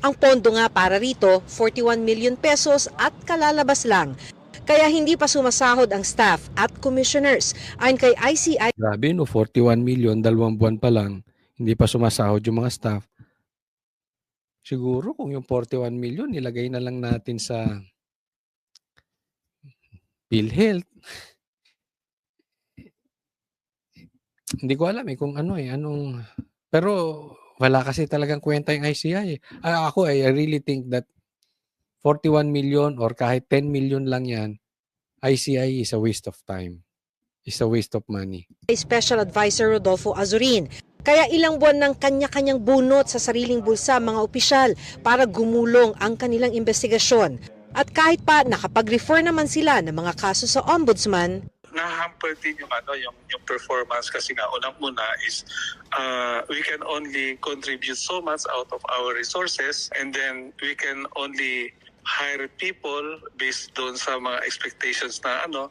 Ang pondo nga para rito, 41 million pesos at kalalabas lang. Kaya hindi pa sumasahod ang staff at commissioners. Ayon kay ICI, Grabe no, 41 million, dalawang buwan pa lang, hindi pa sumasahod yung mga staff. Siguro kung yung 41 million, nilagay na lang natin sa PhilHealth. Hindi ko alam eh kung ano eh, anong... Pero wala kasi talagang kwenta yung ICI. eh. Ah, ako eh, I really think that 41 million or kahit 10 million lang yan, ICI is a waste of time. Is a waste of money. Special Advisor Rodolfo Azurin. Kaya ilang buwan ng kanya-kanyang bunot sa sariling bulsa mga opisyal para gumulong ang kanilang investigasyon. At kahit pa nakapag-refer naman sila ng mga kaso sa ombudsman, na-hamper din yung ano yung yung performance kasi nga unang muna is uh, we can only contribute so much out of our resources and then we can only hire people based doon sa mga expectations na ano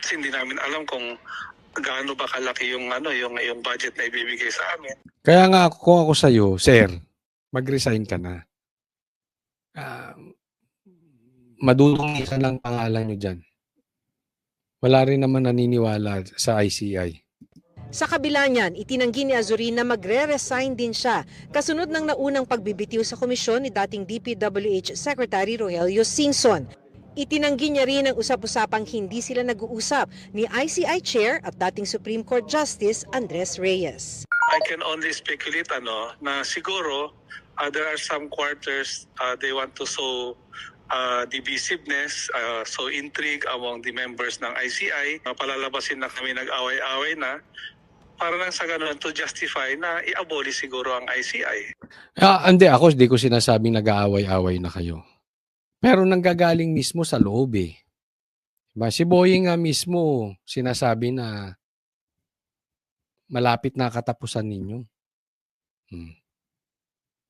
kasi hindi namin alam kung gaano ba kalaki yung ano yung yung budget na ibibigay sa amin Kaya nga ako, kung ako sa'yo, sir, mag-resign ka na. Ah, madudungisan lang pangalan nyo dyan. Wala rin naman naniniwala sa ICI. Sa kabila niyan, itinanggi ni Azurin na magre-resign din siya kasunod ng naunang pagbibitiw sa komisyon ni dating DPWH Secretary Rogelio Singson. Itinanggi niya rin ang usap-usapang hindi sila nag-uusap ni ICI Chair at dating Supreme Court Justice Andres Reyes. I can only speculate ano na siguro uh, there are some quarters uh, they want to sow uh, divisiveness, uh, so intrigue among the members ng ICI. Uh, palalabasin na kami nag-away-away na para lang sa ganun to justify na i-abolish siguro ang ICI. Ah, hindi, ako hindi ko sinasabing nag-aaway-away na kayo. Pero nanggagaling mismo sa loob eh. Diba? Si Boying nga mismo sinasabi na malapit na katapusan ninyo. Hmm.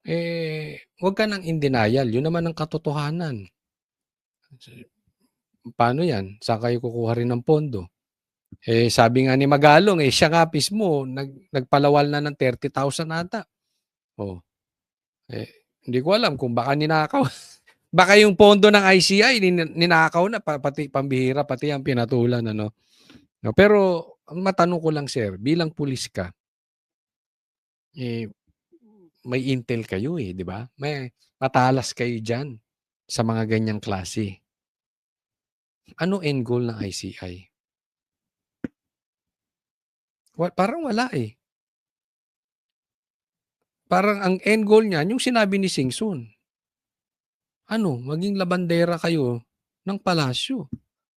Eh, huwag ka nang in denial. Yun naman ang katotohanan. Paano yan? Saan kayo kukuha rin ng pondo? Eh, sabi nga ni Magalong, eh, siya nga mismo, nag, nagpalawal na ng 30,000 ata. Oh. Eh, hindi ko alam kung baka ninakaw. baka yung pondo ng ICI, nin- ninakaw na, pa- pati pambihira, pati ang pinatulan. Ano? No, pero, ang matanong ko lang, sir, bilang pulis ka, eh, may intel kayo eh, di ba? May matalas kayo dyan sa mga ganyang klase. Ano end goal ng ICI? Wa- parang wala eh. Parang ang end goal niyan, yung sinabi ni Singson. Ano, maging labandera kayo ng palasyo.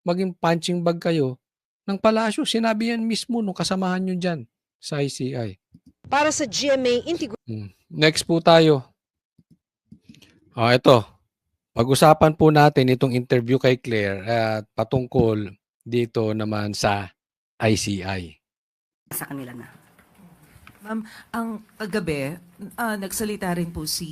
Maging punching bag kayo ng palasyo. Sinabi yan mismo nung kasamahan nyo dyan sa ICI. Para sa GMA Integrated Hmm. Next po tayo. Ah, ito. Pag-usapan po natin itong interview kay Claire at patungkol dito naman sa ICI. sa kanila na. Ma'am, ang kagabi, ah, nagsalita rin po si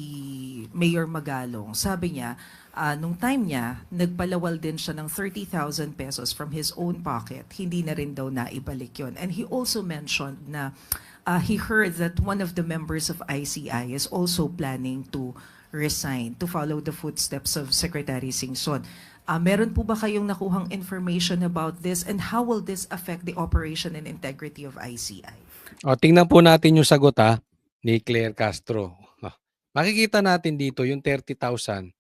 Mayor Magalong. Sabi niya, ah, nung time niya, nagpalawal din siya ng 30,000 pesos from his own pocket. Hindi na rin daw naibalik yon. And he also mentioned na ah, he heard that one of the members of ICI is also planning to resign to follow the footsteps of Secretary Singson. Ah, meron po ba kayong nakuhang information about this and how will this affect the operation and integrity of ICI? O, tingnan po natin yung sagot ha, ni Claire Castro. Ah, Makikita natin dito yung 30,000.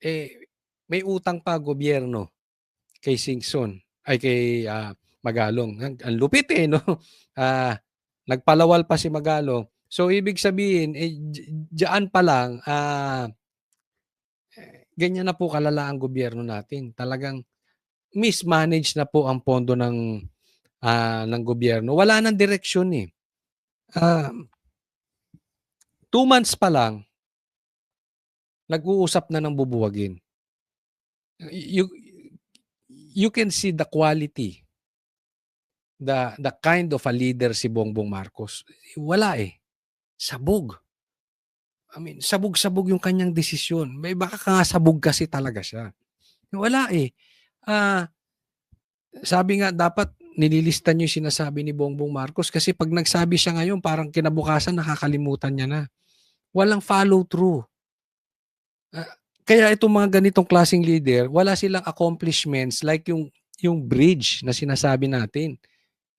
Eh, may utang pa gobyerno kay Singson, ay kay ah, Magalong. Ang, ang lupit eh, no? Ah, nagpalawal pa si Magalong. So, ibig sabihin, eh, d- dyan pa lang, ah, ganyan na po kalala ang gobyerno natin. Talagang mismanage na po ang pondo ng ah, ng gobyerno. Wala nang direksyon eh. Ah, two months pa lang, nag-uusap na ng bubuwagin. You, you can see the quality, the, the kind of a leader si Bongbong Marcos. Wala eh. Sabog. I mean, sabog-sabog yung kanyang desisyon. May baka ka nga sabog kasi talaga siya. Wala eh. Ah, sabi nga dapat nililista niyo yung sinasabi ni Bongbong Marcos kasi pag nagsabi siya ngayon parang kinabukasan nakakalimutan niya na. Walang follow through. Kaya itong mga ganitong klaseng leader, wala silang accomplishments like yung yung bridge na sinasabi natin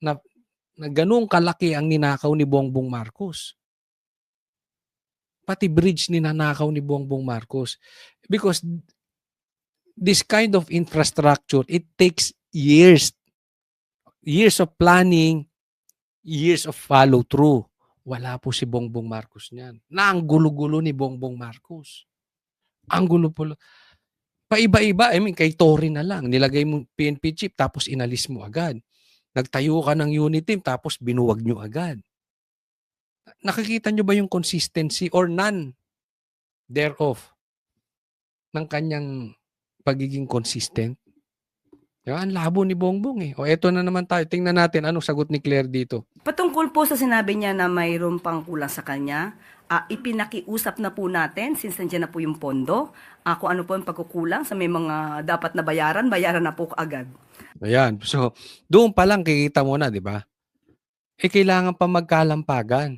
na, na ganun kalaki ang ninakaw ni Bongbong Marcos. Pati bridge ninanakaw ni Bongbong Marcos. Because this kind of infrastructure, it takes years. Years of planning, years of follow through. Wala po si Bongbong Marcos niyan. Na ang gulo-gulo ni Bongbong Marcos. Ang gulo-gulo. Paiba-iba. I mean, kay Tory na lang. Nilagay mo PNP chip tapos inalis mo agad. Nagtayo ka ng unit team tapos binuwag nyo agad. Nakikita nyo ba yung consistency or none thereof ng kanyang pagiging consistent? Diba? Ang labo ni Bongbong eh. O eto na naman tayo. Tingnan natin anong sagot ni Claire dito. Patungkol po sa sinabi niya na mayroon pang kulang sa kanya, ah, ipinakiusap na po natin, since nandiyan na po yung pondo, kung ano po yung pagkukulang sa may mga dapat na bayaran, bayaran na po agad. Ayan. So, doon pa lang kikita mo na, di ba? Eh, kailangan pa magkalampagan.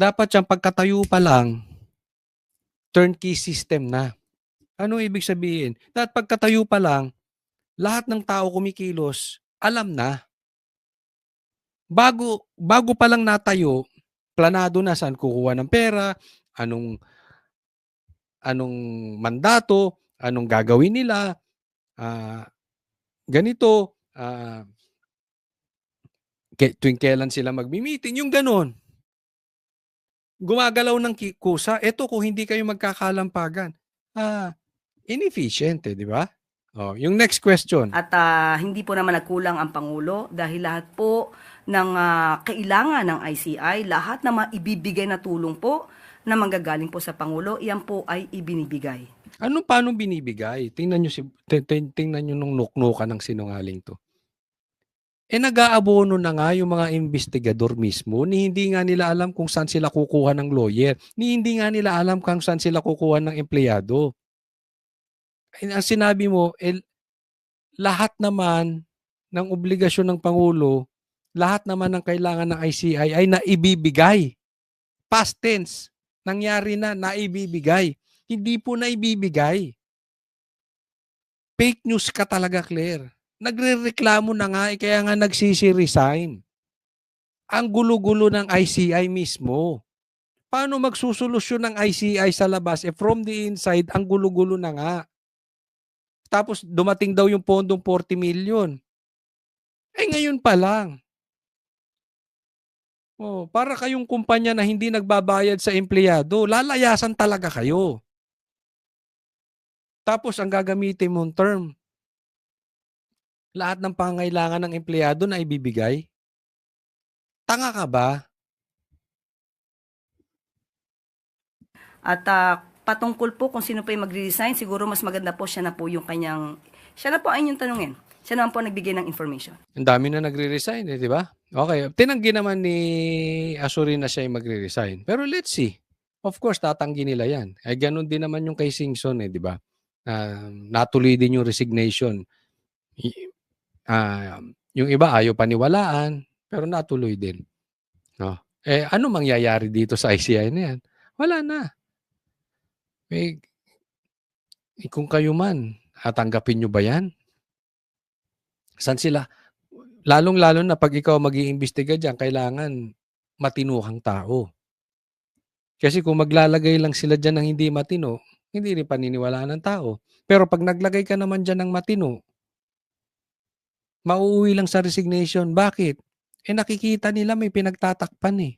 Dapat siyang pagkatayo pa lang, turnkey system na. Ano ibig sabihin? Dapat pagkatayo pa lang, lahat ng tao kumikilos, alam na. Bago, bago pa lang natayo, planado na saan kukuha ng pera, anong anong mandato, anong gagawin nila, ah, ganito, ke, tuwing kailan sila magmi-meeting, yung ganon. Gumagalaw ng kusa. Eto kung hindi kayo magkakalampagan. Ah, inefficient eh, di ba? Oh, yung next question. At ah, hindi po naman nagkulang ang Pangulo dahil lahat po ng ah, kailangan ng ICI, lahat na maibibigay na tulong po na manggagaling po sa Pangulo, iyan po ay ibinibigay. Ano paano binibigay? Tingnan niyo si ti- ti- tingnan niyo nung nuknukan ng sinungaling to. Eh nag-aabono na nga yung mga investigador mismo, ni hindi nga nila alam kung saan sila kukuha ng lawyer, ni hindi nga nila alam kung saan sila kukuha ng empleyado. Eh, ang sinabi mo, eh, lahat naman ng obligasyon ng Pangulo, lahat naman ng kailangan ng ICI ay naibibigay. Past tense. Nangyari na, naibibigay. Hindi po naibibigay. Fake news ka talaga, Claire. Nagre-reklamo na nga, eh, kaya nga nagsisi-resign. Ang gulo-gulo ng ICI mismo. Paano magsusolusyon ng ICI sa labas? Eh from the inside, ang gulo-gulo na nga. Tapos dumating daw yung pondong 40 million. Eh ngayon pa lang. Oh, para kayong kumpanya na hindi nagbabayad sa empleyado, lalayasan talaga kayo. Tapos ang gagamitin mong term, lahat ng pangailangan ng empleyado na ibibigay? Tanga ka ba? At ah, patungkol po kung sino po yung magre-resign, siguro mas maganda po siya na po yung kanyang, siya na po ay yung tanungin. Siya naman po nagbigay ng information. Ang dami na nagre-resign eh, di ba? Okay, tinanggi naman ni Azurin na siya yung magre-resign. Pero let's see. Of course, tatanggi nila yan. Ay ganun din naman yung kay Singson eh, di ba? Ah, natuloy din yung resignation. Ah, yung iba ayaw paniwalaan, pero natuloy din. No? Eh, ano mangyayari dito sa ICI na yan? Wala na. Eh, eh, kung kayo man, tatanggapin nyo ba yan? San sila? Lalong-lalo na pag ikaw mag iimbestiga dyan, kailangan matinuhang tao. Kasi kung maglalagay lang sila dyan ng hindi matino, hindi rin paniniwalaan ng tao. Pero pag naglagay ka naman dyan ng matino, mauuwi lang sa resignation. Bakit? Eh nakikita nila may pinagtatakpan eh.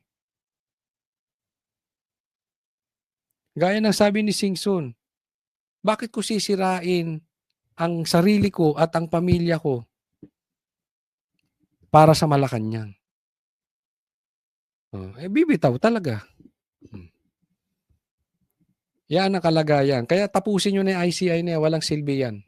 Gaya ng sabi ni Singson, bakit ko sisirain ang sarili ko at ang pamilya ko para sa Malacanang? Oh, eh bibitaw talaga. Hmm. Yan ang kalagayan. Kaya tapusin nyo na yung ICI na yan. Walang silbi yan.